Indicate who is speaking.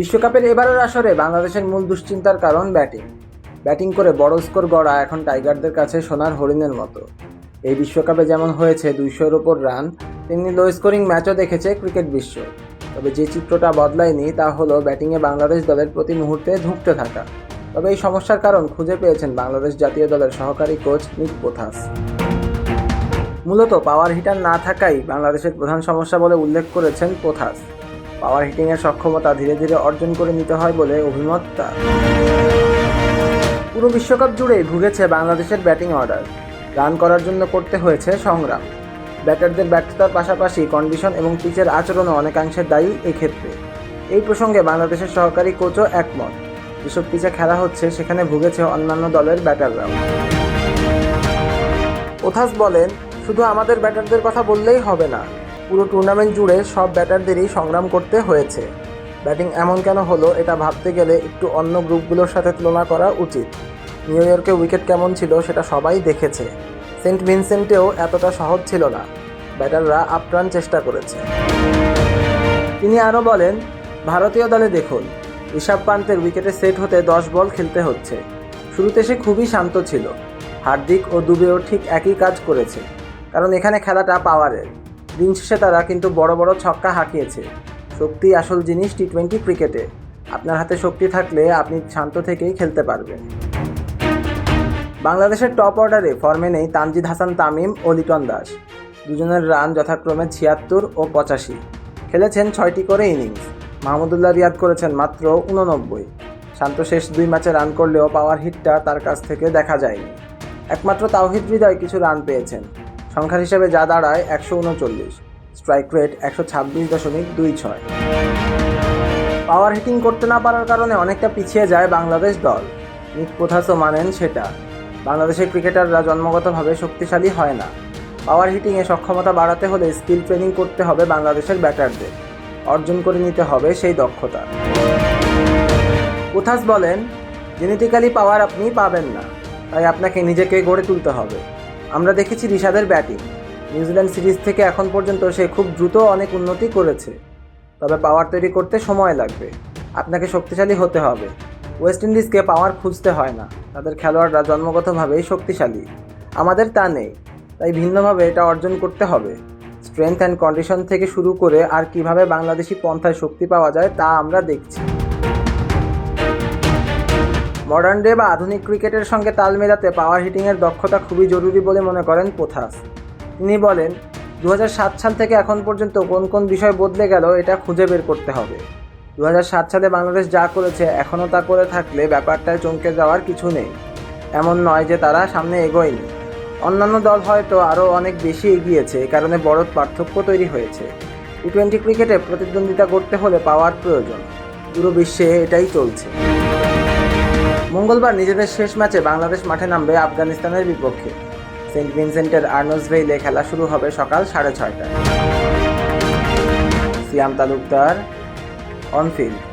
Speaker 1: বিশ্বকাপের এবারের আসরে বাংলাদেশের মূল দুশ্চিন্তার কারণ ব্যাটিং। ব্যাটিং করে বড় স্কোর গড়া এখন টাইগারদের কাছে সোনার হরিণের মতো। এই বিশ্বকাপে যেমন হয়েছে দুইশোর ওপর রান, তেমনি লো স্কোরিং ম্যাচও দেখেছে ক্রিকেট বিশ্ব। তবে যে চিত্রটা বদলায়নি তা হলো ব্যাটিংয়ে বাংলাদেশ দলের প্রতি মুহূর্তে ধুঁকতে থাকা। তবে এই সমস্যার কারণ খুঁজে পেয়েছেন বাংলাদেশ জাতীয় দলের সহকারী কোচ নিক পোথাস মূলত পাওয়ার হিটার না থাকাই বাংলাদেশের প্রধান সমস্যা বলে উল্লেখ করেছেন পোথাস পাওয়ার হিটিংয়ের সক্ষমতা ধীরে ধীরে অর্জন করে নিতে হয় বলে অভিমত তার। পুরো বিশ্বকাপ জুড়েই ভুগেছে বাংলাদেশের ব্যাটিং অর্ডার। রান করার জন্য করতে হয়েছে সংগ্রাম। ব্যাটারদের ব্যর্থতার পাশাপাশি কন্ডিশন এবং পিচের আচরণও অনেকাংশে দায়ী এক্ষেত্রে। এই প্রসঙ্গে বাংলাদেশের সহকারী কোচও একমত। যেসব পিচে খেলা হচ্ছে, সেখানে ভুগেছে অন্যান্য দলের ব্যাটাররাও। ওথাস বলেন, শুধু আমাদের ব্যাটারদের কথা বললেই হবে না পুরো টুর্নামেন্ট জুড়ে সব ব্যাটারদেরই সংগ্রাম করতে হয়েছে। ব্যাটিং এমন কেন হলো এটা ভাবতে গেলে একটু অন্য গ্রুপগুলোর সাথে তুলনা করা উচিত। নিউ ইয়র্কে উইকেট কেমন ছিল সেটা সবাই দেখেছে। সেন্ট ভিনসেন্টেও এতটা সহজ ছিল না। ব্যাটাররা আপ্রাণ চেষ্টা করেছে। তিনি আরও বলেন, ভারতীয় দলে দেখুন, ঋষভ পান্তের উইকেটে সেট হতে দশ বল খেলতে হচ্ছে। শুরুতে সে খুবই শান্ত ছিল। হার্দিক ও দুবেও ঠিক একই কাজ করেছে। কারণ এখানে খেলাটা পাওয়ারের দিন শেষে তারা কিন্তু বড় বড় ছক্কা হাঁকিয়েছে। শক্তি আসল জিনিস টি টোয়েন্টি ক্রিকেটে। আপনার হাতে শক্তি থাকলে আপনি শান্ত থেকেই খেলতে পারবেন। বাংলাদেশের টপ অর্ডারে ফর্মে নেই তানজিদ হাসান, তামিম ও লিটন দাস। দুজনের রান যথাক্রমে ছিয়াত্তর ও পঁচাশি। খেলেছেন ছয়টি করে ইনিংস। মাহমুদুল্লাহ রিয়াদ করেছেন মাত্র উননব্বই। শান্ত শেষ দুই ম্যাচে রান করলেও পাওয়ার হিটটা তার কাছ থেকে দেখা যায়নি। একমাত্র তাওহিদ হৃদয় কিছু রান পেয়েছেন। সংখ্যার হিসেবে যা দাঁড়ায় একশো উনচল্লিশ স্ট্রাইক রেট একশো ছাব্বিশ দশমিক দুই ছয়। পাওয়ার হিটিং করতে না পারার কারণে অনেকটা পিছিয়ে যায় বাংলাদেশ দল। নিক কোথাসও মানেন সেটা। বাংলাদেশের ক্রিকেটাররা জন্মগতভাবে শক্তিশালী হয় না। পাওয়ার হিটিংয়ে সক্ষমতা বাড়াতে হলে স্কিল ট্রেনিং করতে হবে বাংলাদেশের ব্যাটারদের। অর্জন করে নিতে হবে সেই দক্ষতা। কোথাস বলেন জেনেটিক্যালি পাওয়ার আপনি পাবেন না। তাই আপনাকে নিজেকে গড়ে তুলতে হবে। আমরা দেখেছি ঋষাদের ব্যাটিং। নিউজিল্যান্ড সিরিজ থেকে এখন পর্যন্ত সে খুব দ্রুত অনেক উন্নতি করেছে। তবে পাওয়ার তৈরি করতে সময় লাগবে। আপনাকে শক্তিশালী হতে হবে। ওয়েস্ট ইন্ডিজকে পাওয়ার খুঁজতে হয় না। তাদের খেলোয়াড়রা জন্মগতভাবেই শক্তিশালী। আমাদের তা নেই। তাই ভিন্নভাবে এটা অর্জন করতে হবে। স্ট্রেংথ অ্যান্ড কন্ডিশন থেকে শুরু করে আর কীভাবে বাংলাদেশি পন্থায় শক্তি পাওয়া যায় তা আমরা দেখছি। মডার্ন ডে বা আধুনিক ক্রিকেটের সঙ্গে তাল মেলাতে পাওয়ার হিটিংয়ের দক্ষতা খুবই জরুরি বলে মনে করেন পোথাস। তিনি বলেন দু হাজার সাত সাল থেকে এখন পর্যন্ত কোন কোন বিষয় বদলে গেল এটা খুঁজে বের করতে হবে। দু হাজার সাত সালে বাংলাদেশ যা করেছে এখনও তা করে থাকলে ব্যাপারটায় চমকে যাওয়ার কিছু নেই। এমন নয় যে তারা সামনে এগোয়নি। অন্যান্য দল হয়তো আরও অনেক বেশি এগিয়েছে, এ কারণে বড় পার্থক্য তৈরি হয়েছে। টি টোয়েন্টি ক্রিকেটে প্রতিদ্বন্দ্বিতা করতে হলে পাওয়ার প্রয়োজন। পুরো বিশ্বে এটাই চলছে। মঙ্গলবার নিজেদের শেষ ম্যাচে বাংলাদেশ মাঠে নামবে আফগানিস্তানের বিপক্ষে। সেন্ট ভিনসেন্টের আর্নসভেইলে খেলা শুরু হবে সকাল সাড়ে ছয়টায়। সিয়াম তালুকদার, অনফিল্ড।